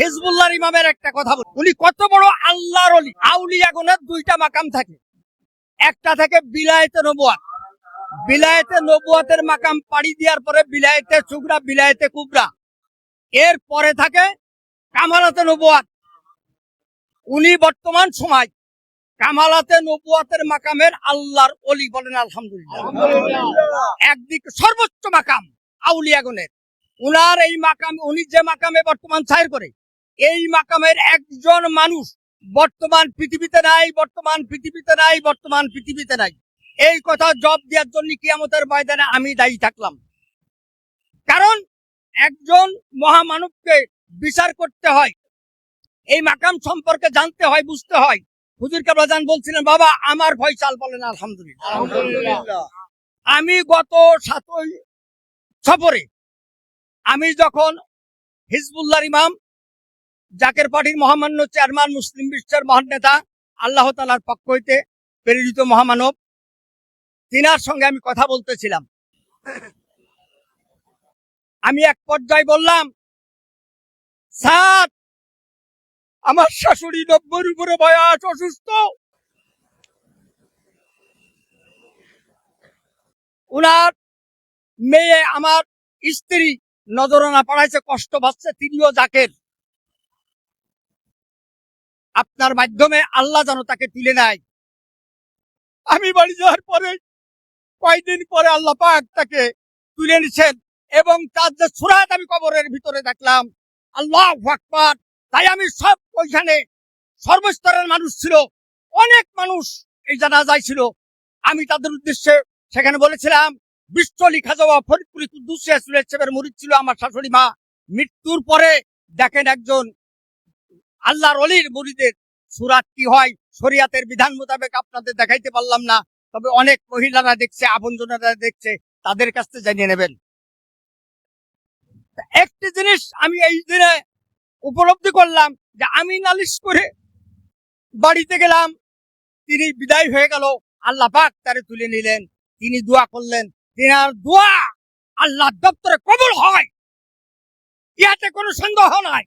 হিজবুল্লাহর ইমামের একটা কথা বলি। উনি কত বড় আল্লাহর অলি আউলিয়া গুণের দুইটা মাকাম থাকে। একটা থাকে বিলায়েতে নবুয়াত। বিলায়েতে নবুয়াতের মাকাম পাড়ি দেওয়ার পরে বিলায়েতে চুগরা বিলায়েতে কুবরা। এর পরে থাকে কামালাতে নবুয়াত। উনি বর্তমান সময় কামালাতে নবুয়াতের মাকামের আল্লাহর অলি বলেন আলহামদুলিল্লাহ। একদিক সর্বোচ্চ মাকাম আউলিয়াগণের উনার এই মাকাম উনি যে মাকামে বর্তমান ছায়ের করে এই মাকামের একজন মানুষ বর্তমান পৃথিবীতে নাই বর্তমান পৃথিবীতে নাই বর্তমান পৃথিবীতে নাই। এই কথা জব দেওয়ার জন্য কিয়ামতের ময়দানে আমি দায়ী থাকলাম। কারণ একজন মহামানবকে বিচার করতে হয় এই মাকাম সম্পর্কে জানতে হয় বুঝতে হয়। হুজুর কাবলাজান বলছিলেন বাবা আমার ফয়সাল বলেন আলহামদুলিল্লাহ। আমি গত সাতই সফরে আমি যখন হিজবুল্লাহর ইমাম জাকের পার্টির মহামান্য চেয়ারম্যান, মুসলিম বিশ্বের মহান নেতা, আল্লাহ তালার পক্ষ হইতে প্রেরিত মহামানব, তিনার সঙ্গে আমি কথা বলতেছিলাম। আমি এক পর্যায়ে বললাম, স্যার, আমার শাশুড়ি নব্বইয়ের উপরে বয়স অসুস্থ। উনার মেয়ে আমার স্ত্রী নজরানা পাড়াইছে, কষ্ট পাচ্ছে, তিনিও জাকের। আপনার মাধ্যমে আল্লাহ যেন তাকে তুলে নেয়। আমি বাড়ি যাওয়ার পরে কয়দিন পরে আল্লাহ পাক তাকে তুলে নিছেন এবং তার যে সুরাত আমি কবরের ভিতরে দেখলাম, আল্লাহ আকবার। তাই আমি সব ওইখানে সর্বস্তরের মানুষ ছিল, অনেক মানুষ এই জানাজায় ছিল। আমি তাদের উদ্দেশ্যে সেখানে বলেছিলাম, বিশ্ব লিখা যাওয়া ফরিদপুরি কুদ্দুসিয়া সুলেছেবের মুরিদ ছিল আমার শাশুড়ি মা। মৃত্যুর পরে দেখেন একজন আল্লাহর অলির মুরিদের সুরাত কি হয়? শরিয়াতের বিধান মোতাবেক আপনাদের দেখাইতে পারলাম না। তবে অনেক মহিলারা দেখছে, আপনজনেরা দেখছে, তাদের কাছ থেকে জানিয়ে নেবেন। একটি জিনিস আমি এই দিনে উপলব্ধি করলাম যে আমি নালিশ করে বাড়িতে গেলাম, তিনি বিদায় হয়ে গেল, আল্লাহ পাক তারে তুলে নিলেন, তিনি দোয়া করলেন, তিনার দোয়া আল্লাহ দপ্তরে কবল হয়। ইয়াতে কোনো সন্দেহ নাই।